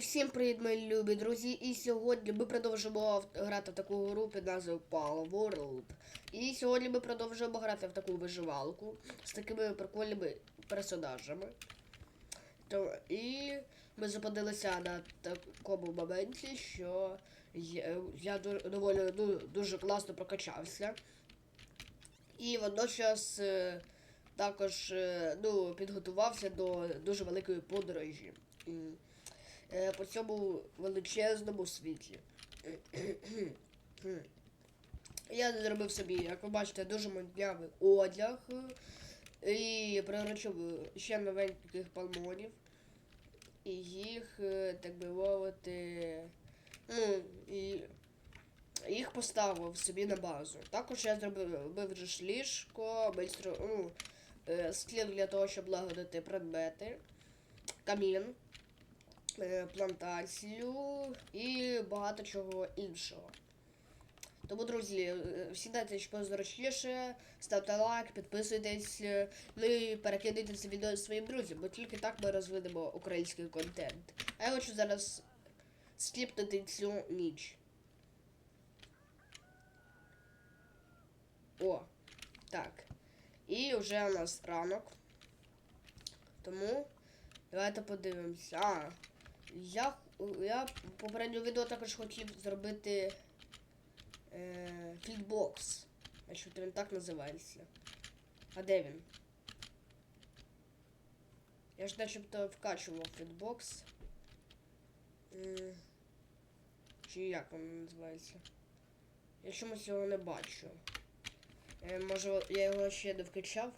всім привіт, мої любі друзі. І сьогодні ми продовжимо грати в таку гру під назвою Power World. І сьогодні ми продовжуємо грати в таку виживалку з такими прикольними персонажами. То, і ми зупинилися на такому моменті, що я, я доволі ну, дуже класно прокачався. І водночас е, також е, ну, підготувався до дуже великої подорожі. Е, по цьому величезному світі. Я зробив собі, як ви бачите, дуже моднявий одяг і приручив ще новеньких палмонів. І їх, е, так би мовити, ну, і їх поставив собі на базу. Також я зробив вже ліжко, ну, е, склін для того, щоб лагодити предмети, камін, плантацію і багато чого іншого. Тому, друзі, е, сідайте що позручніше, ставте лайк, підписуйтесь, е, ну і перекидайте це відео своїм друзям, бо тільки так ми розвинемо український контент. А я хочу зараз скіпнути цю ніч. О, так. І вже у нас ранок. Тому давайте подивимося. А, я, я в відео також хотів зробити е, фітбокс. Якщо він так називається. А де він? Я ж начебто вкачував фітбокс. М, Чи як він називається? Я чомусь його не бачу. Е, може, я його ще не вкачав?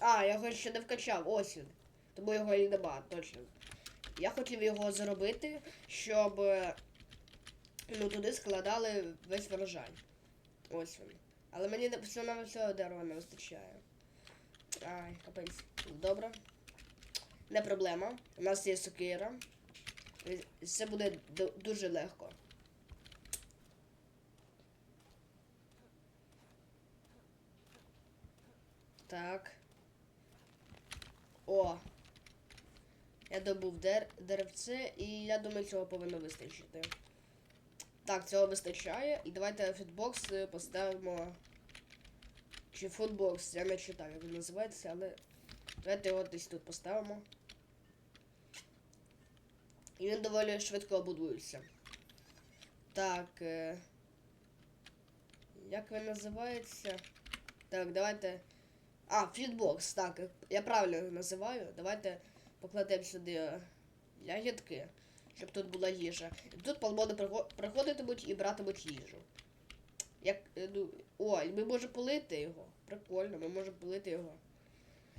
А, я його ще не вкачав, ось він. Тому його і нема, точно. Я хотів його зробити, щоб е, ну, туди складали весь врожай. Ось він. Але мені на всього дерева не вистачає. Ай, капець. Добре. Не проблема. У нас є сокира. Це буде дуже легко. Так. О. Я добув дер... деревце і я думаю, цього повинно вистачити. Так, цього вистачає. І давайте фітбокс е, поставимо. Чи футбокс, я не читаю, як він називається, але давайте його десь тут поставимо. І він доволі швидко будується. Так. Е... Як він називається? Так, давайте. А, фітбокс, так, я правильно його називаю. Давайте покладемо сюди ягідки, щоб тут була їжа. І тут палмони приго- приходитимуть і братимуть їжу. Як, е, ну, о, ми можемо полити його. Прикольно, ми можемо полити його.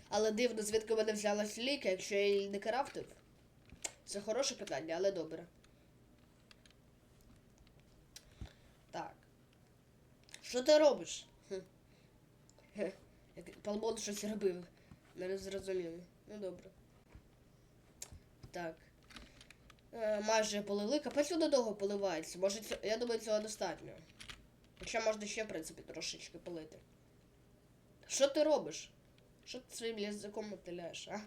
Але дивно, звідки в мене взялась ліка, якщо я її не крафтив. Це хороше питання, але добре. Так. Що ти робиш? Палмон щось робив. Не зрозуміло. Ну добре. Так. Е, майже полили. Капець воно довго поливається. Може, цьо- я думаю, цього достатньо. Хоча можна ще, в принципі, трошечки полити. Що ти робиш? Що ти своїм язиком мотиляєш, а?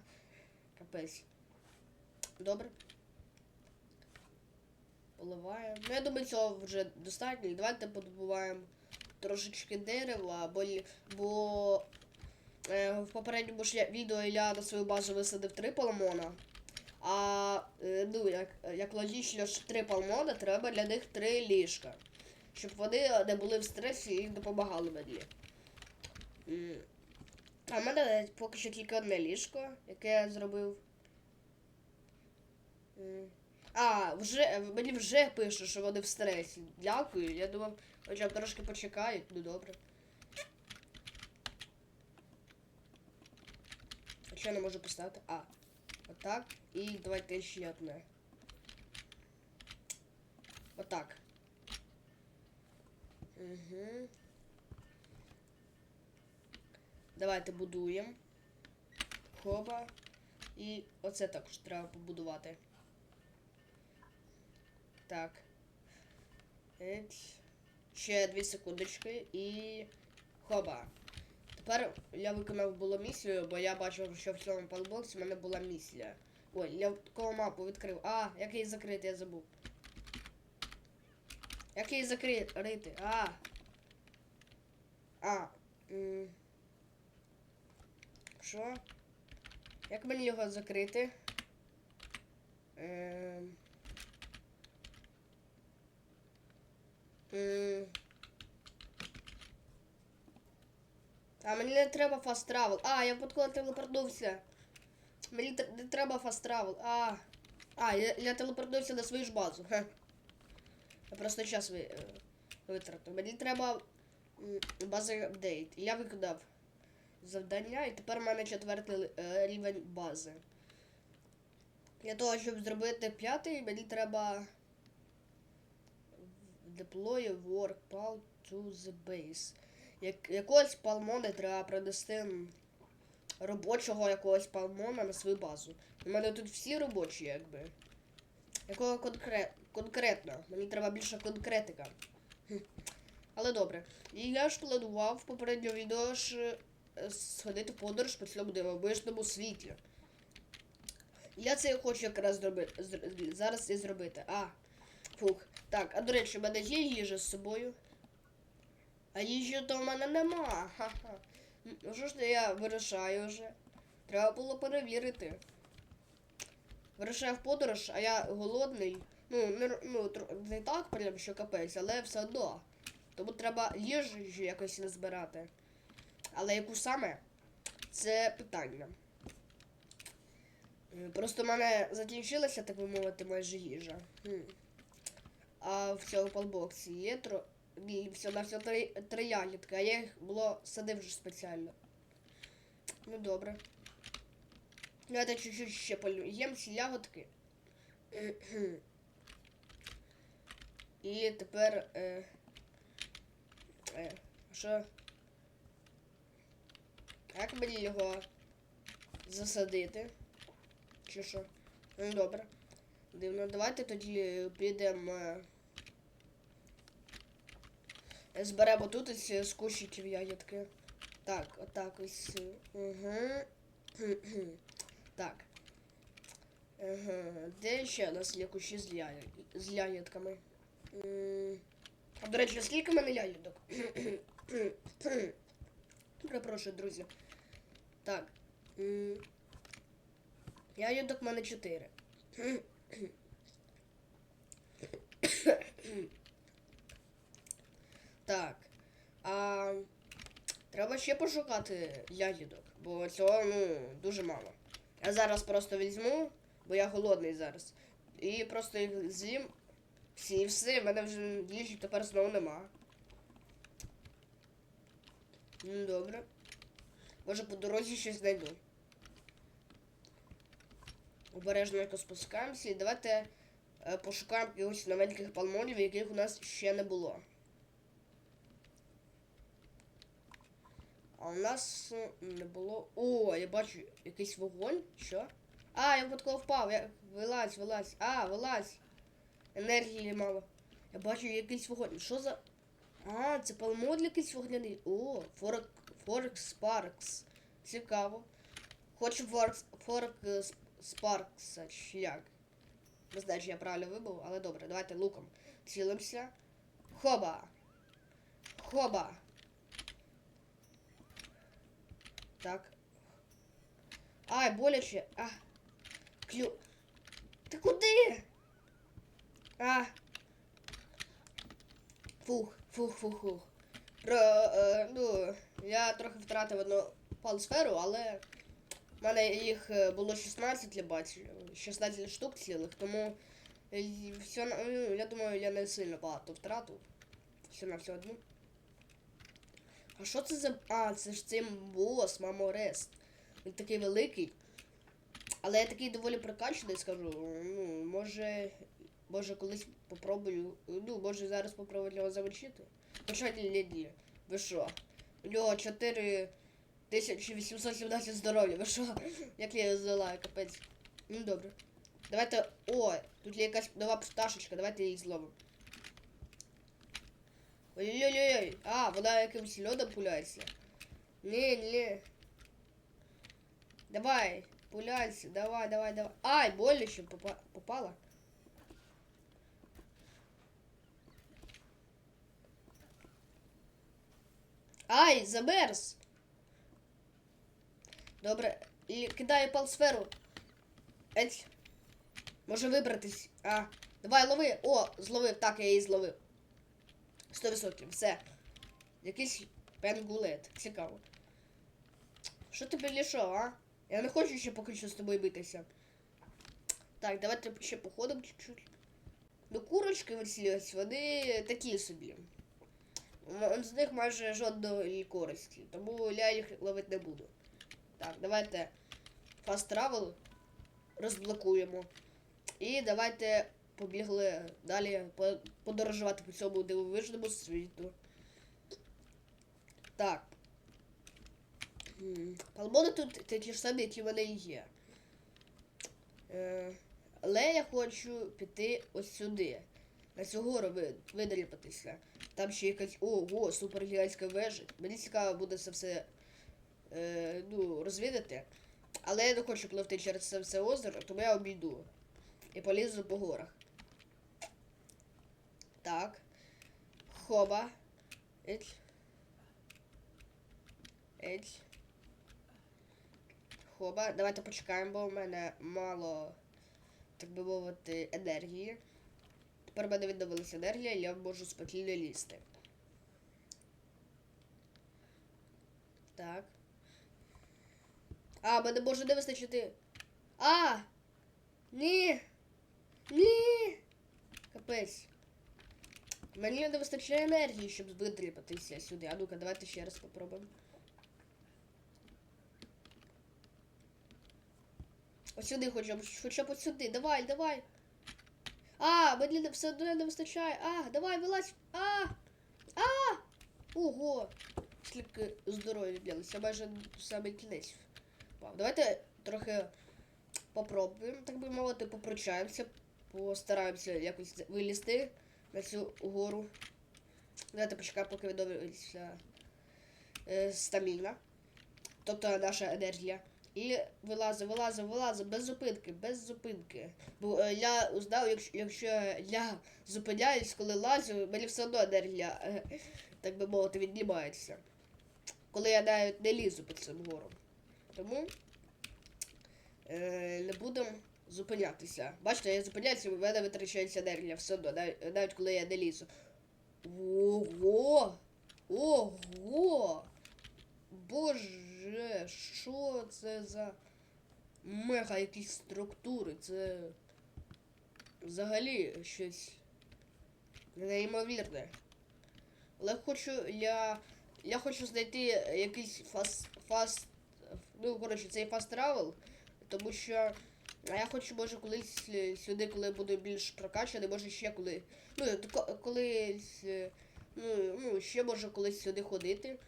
Капець. Добре. Поливаємо. Ну, я думаю, цього вже достатньо. Давайте подобуваємо трошечки дерева, бо, бо е, в попередньому ж я- відео я на свою базу висадив три палмона. А е, ну, як, як логічно, що три палмона, треба для них три ліжка. Щоб вони не були в стресі і допомагали мені. А в мене поки що тільки одне ліжко, яке я зробив. А, вже мені вже пишуть, що вони в стресі. Дякую. Я думав, хоча б трошки почекають, ну добре. А що я не можу поставити? А, отак. І давайте ще одне. Отак. Угу. Давайте будуємо. Хоба. І оце також треба побудувати. Так. Ще дві секундочки і. Хоба. Тепер я виконав було місію, бо я бачив, що в цьому палбоксі в мене була місія. Ой, я такого мапу відкрив. А, як її закрити, я забув. Як її закрити? А. А. Що? Як мені його закрити? Ем. М. А мені не треба fast travel. А, я випадково телепортнувся. Мені не треба fast travel. А. А, я, я телепортнувся на свою ж базу. Ха. Я просто час ви, е, витратив. Мені треба м, базовий апдейт. Я виконав завдання, і тепер у мене четвертий е, рівень бази. Для того, щоб зробити п'ятий, мені треба deploy work to the base. Як, якогось палмона треба принести робочого якогось палмона на свою базу. У мене тут всі робочі, якби. Якого конкрет, конкретно? Мені треба більше конкретика. Але добре. І я ж планував в попередньому відео ж е, сходити в подорож по цьому дивовижному світі. Я це хочу якраз зробити зр- зараз і зробити. А, фух. Так, а до речі, в мене є їжа з собою. А їжі то в мене нема. Ха-ха. Ну що ж то я вирішаю вже? Треба було перевірити. Вирішаю в подорож, а я голодний. Ну, не, ну, не так прям, що капець, але все одно. Тому треба їжу якось назбирати. Але яку саме? Це питання. Е, Просто в мене закінчилася, так би мовити, майже їжа. А в цьому палбоксі є тро... Все, на все три, три ягідки, а я їх було садив вже спеціально. Ну добре. Давайте чуть-чуть ще полю. Їм ці ягодки. І тепер. Е, е, що? Як мені його засадити? Чи що? Ну добре. Дивно, давайте тоді підемо. Е, Зберемо тут ось з кущиків ягідки. Так, отак ось. Угу. Так. Ага. Де ще у нас є кущі з, ягід... з ягідками? А, до речі, скільки в мене ягідок? Перепрошую, друзі. Так. Ягідок в мене 4. Так. А, треба ще пошукати ягідок, бо цього ну, дуже мало. Я зараз просто візьму, бо я голодний зараз. І просто їх з'їм. Всі і все, в мене вже їжі тепер знову нема. Ну, добре. Може по дорозі щось знайду. Обережно якось спускаємося і давайте е, пошукаємо якихось новеньких палмонів, яких у нас ще не було. У нас не було. О, я бачу якийсь вогонь. Що? А, я випадково впав. Я... Вилазь, вилазь. А, вилазь. Енергії мало. Я бачу якийсь вогонь. Що за. А, це палмод якийсь вогняний. О, Форк Форк Спаркс. Цікаво. Хочу Форк Форк е, Сп- Спаркса, як. Не знаю, чи я правильно вибув, але добре, давайте луком цілимося. Хоба! Хоба! Так. Ай, боляче. А. Клю. Ти куди? А. Фух, фух, фух, фух. Про, е, ну, я трохи втратив одну палсферу, але в мене їх е, було 16, я бачу. 16 штук цілих, тому е, все, ну, я думаю, я не сильно багато втратив. Все на все одну. А що це за. А, це ж цей бос, Маморест. Він такий великий. Але я такий доволі прокачаний, скажу. Ну, може. Може колись попробую. Ну, може зараз попробую його замочити. Хоча ні, ні. Ви що? У нього 4817 здоров'я. Ви що? Як я його здолаю, капець. Ну добре. Давайте. О, тут є якась нова пташечка, давайте її зловимо. Ой-ой-ой. А, вона якимось льодом пуляється. Ні, ні. Давай. Пуляльці, давай, давай, давай. Ай, боляче попа- попала. Ай, замерз. Добре. І кидаю палсферу. Еть. Може вибратись. А. Давай, лови. О, зловив. Так, я її зловив. 100%. Все. Якийсь пенгулет. Цікаво. Що ти лішов, а? Я не хочу ще поки що з тобою битися. Так, давайте ще походимо чуть-чуть. Ну, курочки висілись, вони такі собі. М- З них майже жодної користі, тому я їх ловити не буду. Так, давайте fast travel розблокуємо. І давайте побігли далі подорожувати по цьому дивовижному світу. Так. Палмони тут такі ж самі, які в мене є. Е, але я хочу піти ось сюди. На цю гору ви- видріпатися. Там ще якась. Ого, супергігантська вежа. Мені цікаво буде це все е, ну, розвідати. Але я не хочу пливти через це все озеро, тому я обійду. І полізу по горах. Так. Хоба. Еть. Еть. Хоба. Давайте почекаємо, бо в мене мало, так би мовити, енергії. Тепер в мене відновилася енергія, я можу спокійно лізти. Так. А, мене може не вистачити. А! Ні! Ні! Капець. Мені не вистачає енергії, щоб витріпатися сюди. А ну-ка, давайте ще раз попробуємо. Ось сюди хоча б, хоча б сюди. Давай, давай. А, мені все одно не вистачає. А, давай, вилазь. А! А! Ого! Скільки здоров'я віднялося, майже в самий кінець. Давайте трохи попробуємо, так би мовити, попрочаємося, постараємося якось вилізти на цю гору. Давайте почекаємо, поки відновиться е, стаміна. Тобто наша енергія. І вилазить, вилазить, вилазить, без зупинки, без зупинки. Бо е, я узнав, якщо, якщо я зупиняюсь, коли лазю, мені все одно енергія, е, так би мовити, віднімається. Коли я навіть не лізу під цим гором. Тому е, не будемо зупинятися. Бачите, я зупиняюся, в мене витрачається енергія все одно, навіть, навіть коли я не лізу. Ого! Ого! Боже, що це за мега якісь структури? Це взагалі щось неймовірне. Але хочу я. Я хочу знайти якийсь фаст. фаст. Ну, коротше, цей фаст травел, тому що а я хочу, може, колись е, сюди, коли буду більш прокачаний, може ще коли. Ну, колись. е, Ну, ну, ще може колись сюди ходити.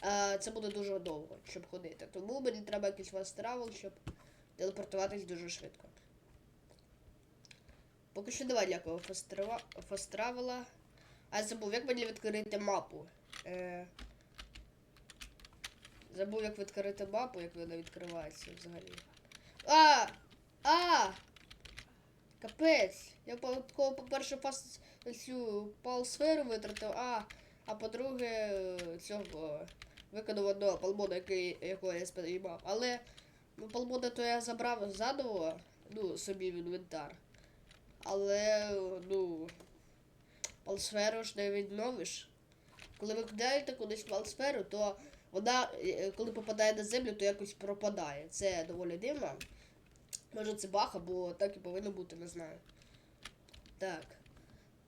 А це буде дуже довго, щоб ходити. Тому мені треба якийсь фаст травел, щоб телепортуватись дуже швидко. Поки що давай ніякого фаст травела. А забув, як мені відкрити мапу. Е... Забув, як відкрити мапу, як вона відкривається взагалі. А! А! Капець! Я по- по-перше, цю палсферу витратив, а, а по-друге, цього виконав одного палмода, який, якого я сприймав. Але ну, палмода то я забрав заново, ну, собі в інвентар. Але, ну, палсферу ж не відновиш. Коли ви кидаєте кудись палсферу, то вона, е, коли попадає на землю, то якось пропадає. Це доволі дивно. Може це баг, або так і повинно бути, не знаю. Так.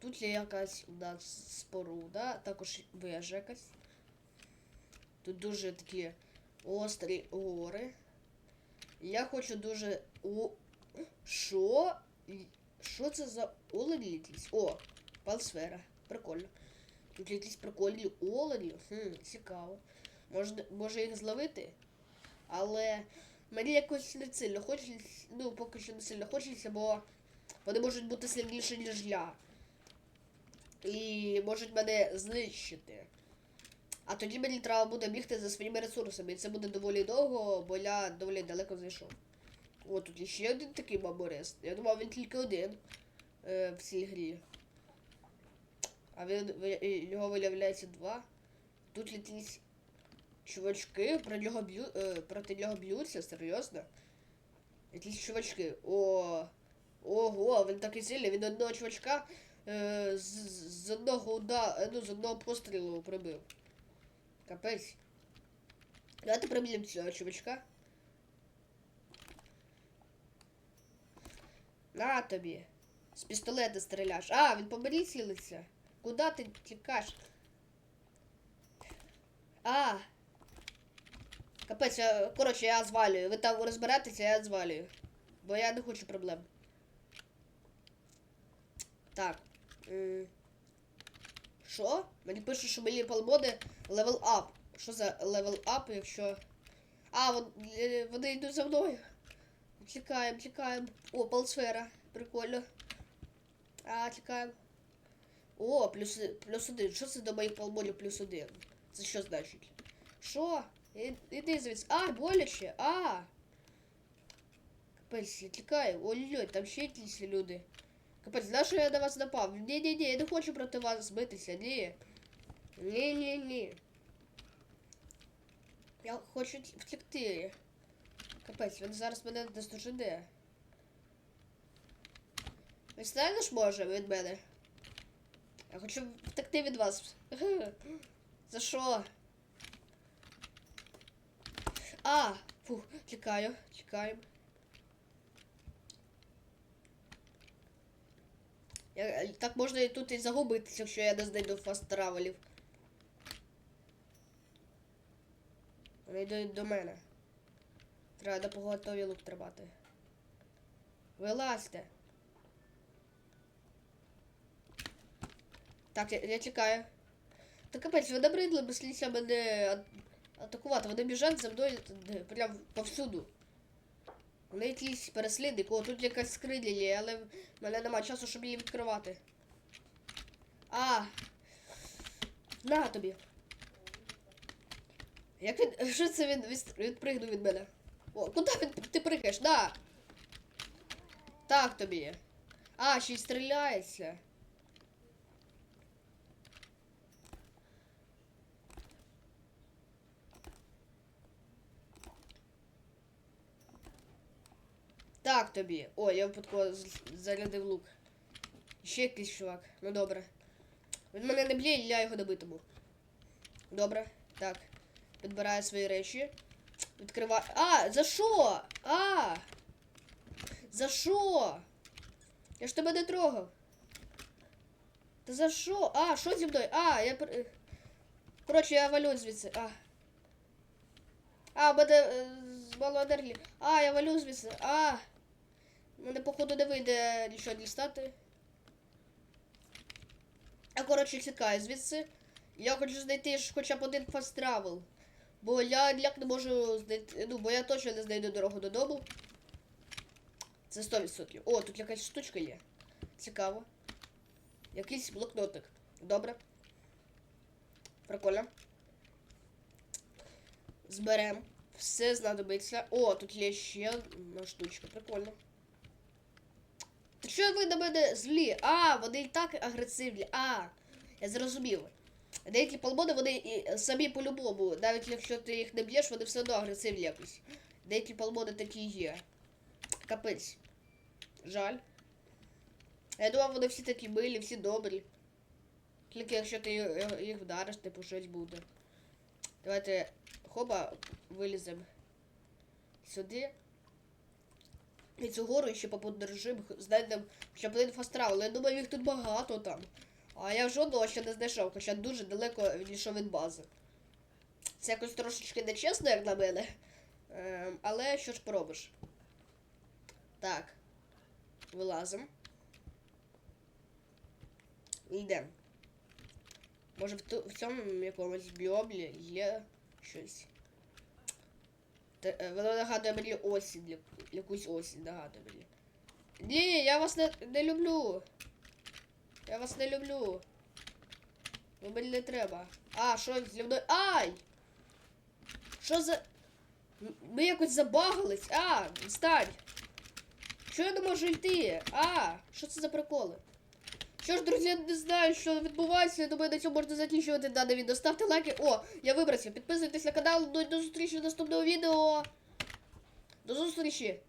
Тут є якась у споруда, також вежа якась. Тут дуже такі острі гори. Я хочу дуже. О... Що? Що це за олені якісь? О, палсфера. Прикольно. Тут якісь прикольні олені. Хм, цікаво. Може, може їх зловити? Але мені якось не сильно хочеться, ну, поки що не сильно хочеться, бо вони можуть бути сильніші, ніж я. І можуть мене знищити. А тоді мені треба буде бігти за своїми ресурсами. І це буде доволі довго, бо я доволі далеко зайшов. О, тут ще один такий баборест. Я думав, він тільки один е, в цій грі. А він його виявляється два. Тут якісь чувачки про нього б'ю, е, проти нього б'ються, серйозно. Якісь чувачки. О. Ого, він такий сильний, він одного чувачка е, з, з одного уда, ну, з одного пострілу прибив. Капець. Давайте приб'ємо цього чувачка. На тобі. З пістолета стріляш. А, він по мені цілиться. Куда ти тікаш? А. Капець, я, коротше, я звалюю. Ви там розберетеся, я звалюю. Бо я не хочу проблем. Так. Що? Мені пишуть, що мені полмоди левел ап. Що за левел ап, якщо. А, вон, е, вони йдуть за мною. Тікаємо, тікаємо. О, полсфера. Прикольно. А, тікаємо. О, плюс, плюс один. Що це до моїх полмолів плюс один? Це що значить? Що? І- Іди звідси. А, боляче. А. Капець, я тікаю. Ой-ой, там ще якісь люди. Капець, знаєш, що я на вас напав? Ні-ні-ні, я не хочу проти вас збитися, ні. Ні-ні-ні. Я хочу ті- втекти. Капець, він зараз мене достожене. Ви станеш може від мене? Я хочу втекти від вас. За що? А! Фух, тікаю, тікаємо. Я, так можна і тут і загубитися, якщо я не знайду фаст травелів. Вони йдуть до мене. Треба до поготові лук тримати. Вилазьте. Так, я, я тікаю. Та капець, ви набридли мисліться мене атакувати. Вони біжать за мною е, прям повсюду. Вони якісь переслідники. О, тут якась скриня є, але в мене нема часу, щоб її відкривати. А! На тобі. Як він. Що це він від- відпригнув від мене? О, куди він ти пригаєш? На! Так тобі. А, ще й стріляється. Так тобі. О, я випадково зарядив лук. Ще якийсь чувак. Ну добре. Він мене не б'є, я його добитиму. Добре. Так. Підбираю свої речі. Відкриваю. А, за що? А! За що? Я ж тебе не трогав. Та за що? А, що зі мною? А, я пер- Коротше, я валю звідси. А. А, в мало енергії. А, я валю звідси. А. Мене, походу, не вийде нічого дістати. Я, коротше, тікаю звідси. Я хочу знайти хоча б один фаст травел. Бо я ніяк не можу знайти. Ну, бо я точно не знайду дорогу додому. Це 100%. О, тут якась штучка є. Цікаво. Якийсь блокнотик. Добре. Прикольно. Зберем. Все знадобиться. О, тут є ще одна штучка. Прикольно. Та що ви на мене злі? А, вони і так агресивні. А, я зрозумів. Деякі полмони, вони і самі по-любому, навіть якщо ти їх не б'єш, вони все одно агресивні якось. Деякі полмони такі є. Капець. Жаль. Я думав, вони всі такі милі, всі добрі. Тільки якщо ти їх вдариш, типу щось буде. Давайте хоба виліземо сюди. І цю гору ще подорожимо, знайдемо хоча б один фастрал. Але я думаю, їх тут багато там. А я жодного ще не знайшов, хоча дуже далеко відійшов від бази. Це якось трошечки нечесно, як на мене. Ем, але що ж поробиш? Так. Вилазимо. Йдемо. Може в, в цьому якомусь біоблі є щось. Е, Воно нагадує мені осінь, яку- якусь осінь нагадує мені. Ні, я вас не, не люблю. Я вас не люблю. Ну мені не треба. А, що зі мною? Ай! Що за. Ми якось забагались. А, встань! Чого я не можу йти? А, що це за приколи? Що ж, друзі, не знаю, що відбувається. Я думаю, на цьому можна закінчувати дане відео. Ставте лайки. О, я вибрався. Підписуйтесь на канал. До, до зустрічі в наступного відео. До зустрічі!